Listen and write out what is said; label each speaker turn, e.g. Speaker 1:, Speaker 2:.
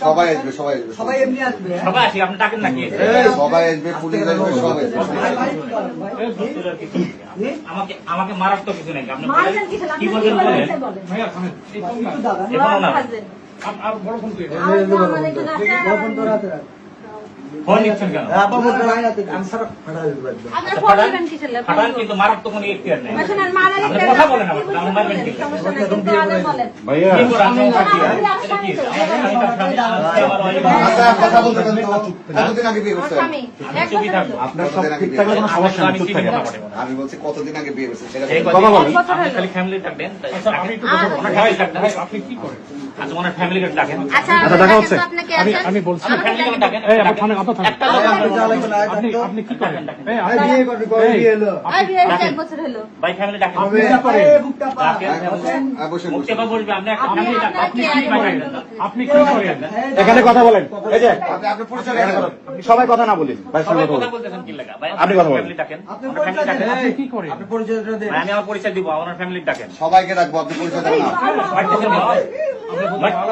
Speaker 1: সবাই আসবে সবাই আসবে
Speaker 2: সবাই এমনি আসবে?
Speaker 3: সবাই আসি আপনি ডাকেন নাকি
Speaker 1: সবাই আসবে পুলিশ আসবে সব আসবে।
Speaker 2: ভাই, ভাই, কি করেন, ভাই?
Speaker 3: দোস্তের কিছু নেই। আমাকে আমাকে মারার তো কিছু নেই। আপনি কি বলবেন
Speaker 4: বলেন
Speaker 5: আর- বড় ফোন তুই
Speaker 4: তো আমার একটু
Speaker 2: তো রাতে রাতে।
Speaker 3: ফোন নিচ্ছেন কেন?
Speaker 2: হ্যাঁ,
Speaker 3: কিন্তু মারার তো কোনো নেই। কথা বলেন।
Speaker 1: আচ্ছা
Speaker 3: আমি
Speaker 1: বলছি কতদিন আগে বিয়ে
Speaker 3: ডাকবেন
Speaker 5: আচ্ছা। ভাই, আপনি কি করেন?
Speaker 3: আচ্ছা ওনার ফ্যামিলি ডাকেন
Speaker 4: আচ্ছা,
Speaker 5: আচ্ছা, দেখা হচ্ছে। আমি
Speaker 4: আচ্ছা-
Speaker 5: আমি বলছি
Speaker 3: আমার ডাকেন
Speaker 5: এই
Speaker 3: একটা
Speaker 2: আপনি
Speaker 5: কি করেন এই
Speaker 2: এই বিয়ে করবি, কবে বিয়ে হলো?
Speaker 4: আর বিয়ে হয়েছে এক বছর হলো।
Speaker 3: ভাই ফ্যামিলি ডাকেন
Speaker 5: আপনি কি করেন?
Speaker 2: বুকটা পা।
Speaker 3: ডাকেন,
Speaker 1: হ্যাঁ, বসেন, হ্যাঁ, বসেন,
Speaker 3: মুক্তি
Speaker 1: বসেন।
Speaker 3: বলবে আপনি একটা ফ্যামিলি ডাকেন আপনি কি করেন?
Speaker 5: আপনি কি করেন
Speaker 6: এখানে কথা বলেন এই যে
Speaker 1: আপনি আপনার পরিচয় দেন।
Speaker 6: সবাই কথা না বলি ভাই
Speaker 3: সবাই কথা
Speaker 6: কথা
Speaker 3: বলতেছেন কি লাগা ভাই
Speaker 6: আপনি কথা বলেন।
Speaker 3: ডাকেন
Speaker 2: আপনি পরিচয়
Speaker 3: ফ্যামিলি ডাকেন
Speaker 5: আপনি কি করেন?
Speaker 2: আপনি পরিচয়টা দেন।
Speaker 3: আমি আমার পরিচয় দিব ওনার ফ্যামিলি ডাকেন
Speaker 1: সবাইকে ডাকবো আপনি পরিচয় দেন না
Speaker 3: 来